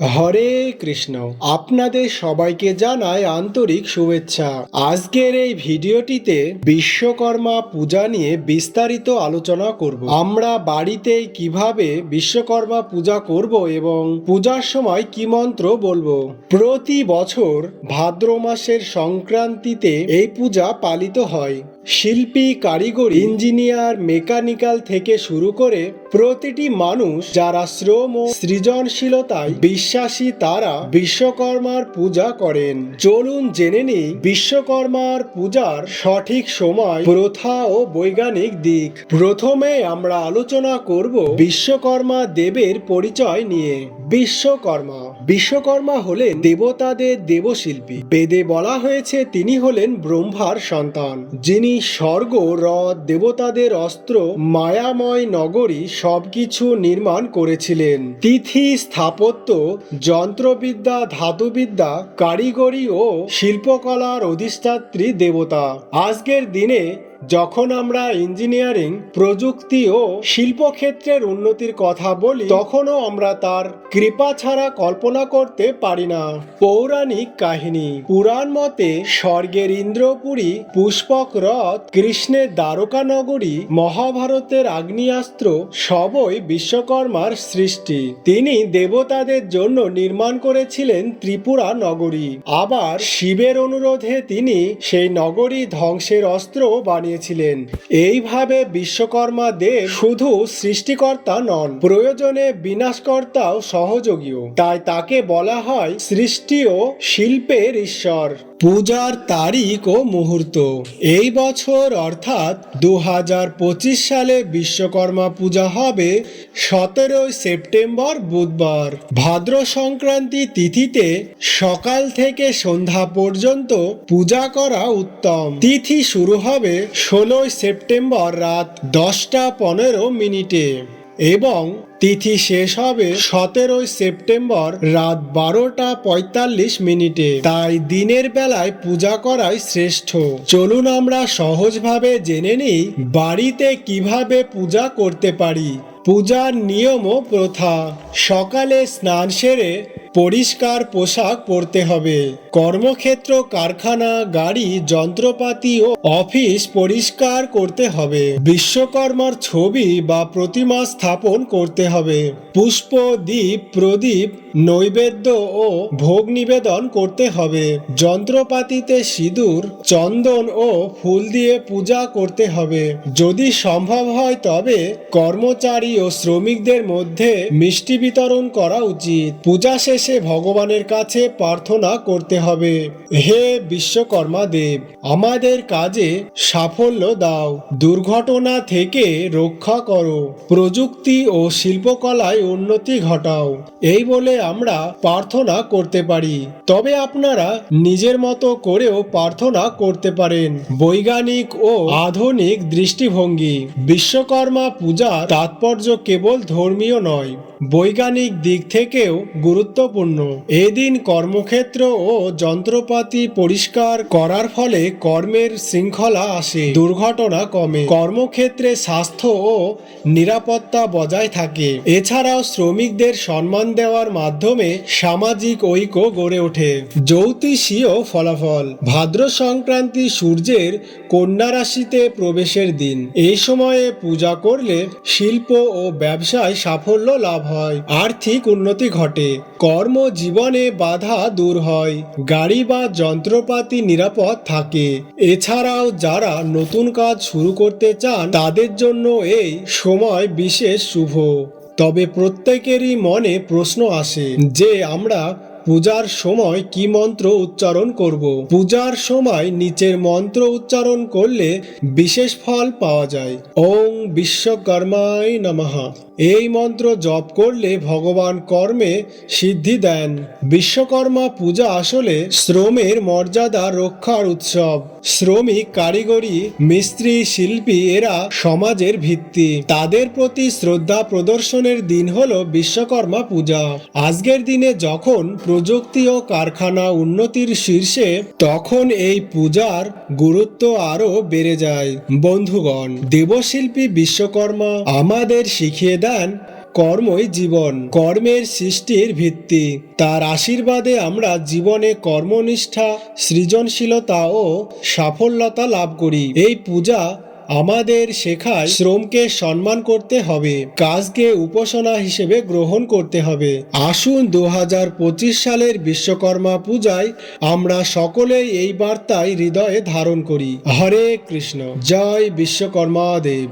হরে কৃষ্ণ। আপনাদের সবাইকে জানায় আন্তরিক শুভেচ্ছা। আজকের এই ভিডিওটিতে বিশ্বকর্মা পূজা নিয়ে বিস্তারিত আলোচনা করব। আমরা বাড়িতে কীভাবে বিশ্বকর্মা পূজা করব এবং পূজার সময় কি মন্ত্র বলব? প্রতি বছর ভাদ্র মাসের সংক্রান্তিতে এই পূজা পালিত হয়। শিল্পী, কারিগর, ইঞ্জিনিয়ার, মেকানিক্যাল থেকে শুরু করে প্রতিটি মানুষ যারা শ্রম ও সৃজনশীলতায় বিশ্বাসী, তারা বিশ্বকর্মার পূজা করেন। চলুন জেনে নিই বিশ্বকর্মার পূজার সঠিক সময়, প্রথা ও বৈজ্ঞানিক দিক। প্রথমে আমরা আলোচনা করব বিশ্বকর্মা দেবের পরিচয় নিয়ে। বিশ্বকর্মা। বিশ্বকর্মা হলেন দেবতাদের দেবশিল্পী। বেদে বলা হয়েছে তিনি হলেন ব্রহ্মার সন্তান, যিনি স্বর্গ রথ দেবতাদের অস্ত্র, মায়াময় নগরী সবকিছু নির্মাণ করেছিলেন। তিথি স্থাপত্য যন্ত্রবিদ্যা ধাতুবিদ্যা কারিগরি ও শিল্পকলার অধিষ্ঠাত্রী দেবতা। আজকের দিনে যখন আমরা ইঞ্জিনিয়ারিং, প্রযুক্তি ও শিল্পক্ষেত্রের উন্নতির কথা বলি, তখনও আমরা তার কৃপা ছাড়া কল্পনা করতে পারি না। পৌরাণিক কাহিনী। পুরাণ মতে, স্বর্গের ইন্দ্রপুরী, পুষ্পক রথ, কৃষ্ণের দ্বারকা নগরী, মহাভারতের আগ্নেয়াস্ত্র সবই বিশ্বকর্মার সৃষ্টি। তিনি দেবতাদের জন্য নির্মাণ করেছিলেন ত্রিপুরা নগরী। আবার শিবের অনুরোধে তিনি সেই নগরী ধ্বংসের অস্ত্র বানিয়েছিলেন এইভাবে বিশ্বকর্মা দেব শুধু সৃষ্টিকর্তা নন, প্রয়োজনে বিনাশকর্তাও সহযোগীও। তাই তাকে বলা হয় সৃষ্টি ও শিল্পের ঈশ্বর। পূজার তারিখ ও মুহূর্ত। এই বছর অর্থাৎ দু হাজার পঁচিশ সালে বিশ্বকর্মা পূজা হবে সতেরোই সেপ্টেম্বর বুধবার। ভাদ্র সংক্রান্তি তিথিতে সকাল থেকে সন্ধ্যা পর্যন্ত পূজা করা উত্তম। তিথি শুরু হবে ষোলোই সেপ্টেম্বর রাত দশটা পনেরো মিনিটে। এবং তিথি শেষ হবে সতেরোই সেপ্টেম্বর রাত বারোটা পঁয়তাল্লিশ মিনিটে। তাই দিনের বেলায় পূজা করাই শ্রেষ্ঠ। চলুন আমরা সহজভাবে জেনে নিই বাড়িতে কীভাবে পূজা করতে পারি। পূজার নিয়ম ও প্রথা। সকালে স্নান সেরে পরিষ্কার পোশাক পরতে হবে। কর্মক্ষেত্র, কারখানা, গাড়ি, যন্ত্রপাতি ও অফিস পরিষ্কার করতে হবে। বিশ্বকর্মার ছবি বা প্রতিমা স্থাপন করতে হবে। পুষ্প দ্বীপ প্রদীপ, নৈবেদ্য ও ভোগ নিবেদন করতে হবে। যন্ত্রপাতিতে সিঁদুর, চন্দন ও ফুল দিয়ে পূজা করতে হবে। যদি সম্ভব হয় তবে কর্মচারী ও শ্রমিকদের মধ্যে মিষ্টি বিতরণ করা উচিত। পূজা শেষে ভগবানের কাছে প্রার্থনা করতে হবে। হে বিশ্বকর্মা দেব, আমাদের কাজে সাফল্য দাও। দুর্ঘটনা থেকে রক্ষা করো। প্রযুক্তি ও শিল্পকলায় উন্নতি ঘটাও। এই বলে আমরা প্রার্থনা করতে পারি। তবে আপনারা নিজের মতো করেও প্রার্থনা করতে পারেন। বৈজ্ঞানিক ও আধুনিক দৃষ্টিভঙ্গি। বিশ্বকর্মা পূজা তাৎপর্য কেবল ধর্মীয় নয় বৈজ্ঞানিক দিক থেকেও গুরুত্বপূর্ণ। এদিন কর্মক্ষেত্র ও যন্ত্রপাতি পরিষ্কার করার ফলে কর্মের শৃঙ্খলা আসে, দুর্ঘটনা কমে। কর্মক্ষেত্রে স্বাস্থ্য ও নিরাপত্তা বজায় থাকে। এছাড়াও শ্রমিকদের সম্মান দেওয়ার মাধ্যমে সামাজিক ঐক্য গড়ে ওঠে। জ্যোতিষীয় ফলাফল, ভাদ্র সংক্রান্তি সূর্যের কন্যা রাশিতে প্রবেশের দিন। এই সময়ে পূজা করলে শিল্প ও ব্যবসায় সাফল্য লাভ হয়। আর্থিক উন্নতি ঘটে, কর্ম জীবনে বাধা দূর হয়, গাড়ি বা যন্ত্রপাতি নিরাপদ থাকে। এছাড়াও যারা নতুন কাজ শুরু করতে চান, তাদের জন্য এই সময় বিশেষ শুভ। তবে প্রত্যেকেরই মনে প্রশ্ন আসে, যে আমরা পূজার সময় কি মন্ত্র উচ্চারণ করব? পূজার সময় নিচের মন্ত্র উচ্চারণ করলে বিশেষ ফল পাওয়া যায়। ওং বিশ্বকর্মায় নমঃ। এই মন্ত্র জপ করলে ভগবান কর্মে সিদ্ধি দেন। বিশ্বকর্মা পূজা আসলে শ্রমের মর্যাদা রক্ষার উৎসব। শ্রমিক, কারিগরি, মিস্ত্রি, শিল্পী এরা সমাজের ভিত্তি। তাদের প্রতি শ্রদ্ধা প্রদর্শনের দিন হলো বিশ্বকর্মা পূজা। আজকের দিনে যখন প্রযুক্তি ও কারখানা উন্নতির শীর্ষে তখন এই পূজার গুরুত্ব আরও বেড়ে যায়। বন্ধুগণ, দেবশিল্পী বিশ্বকর্মা আমাদের শিখিয়ে দেন কর্মই জীবন। কর্মের সৃষ্টির ভিত্তি। তার আশীর্বাদে আমরা জীবনে কর্মনিষ্ঠা, সৃজনশীলতা ও সাফল্যতা লাভ করি। এই পূজা আমাদের শেখায় শ্রমকে সম্মান করতে হবে, কাজকে উপাসনা হিসেবে গ্রহণ করতে হবে। আসুন দু হাজার পঁচিশ সালের বিশ্বকর্মা পূজায় আমরা সকলেই এই বার্তায় হৃদয়ে ধারণ করি। হরে কৃষ্ণ। জয় বিশ্বকর্মা দেব।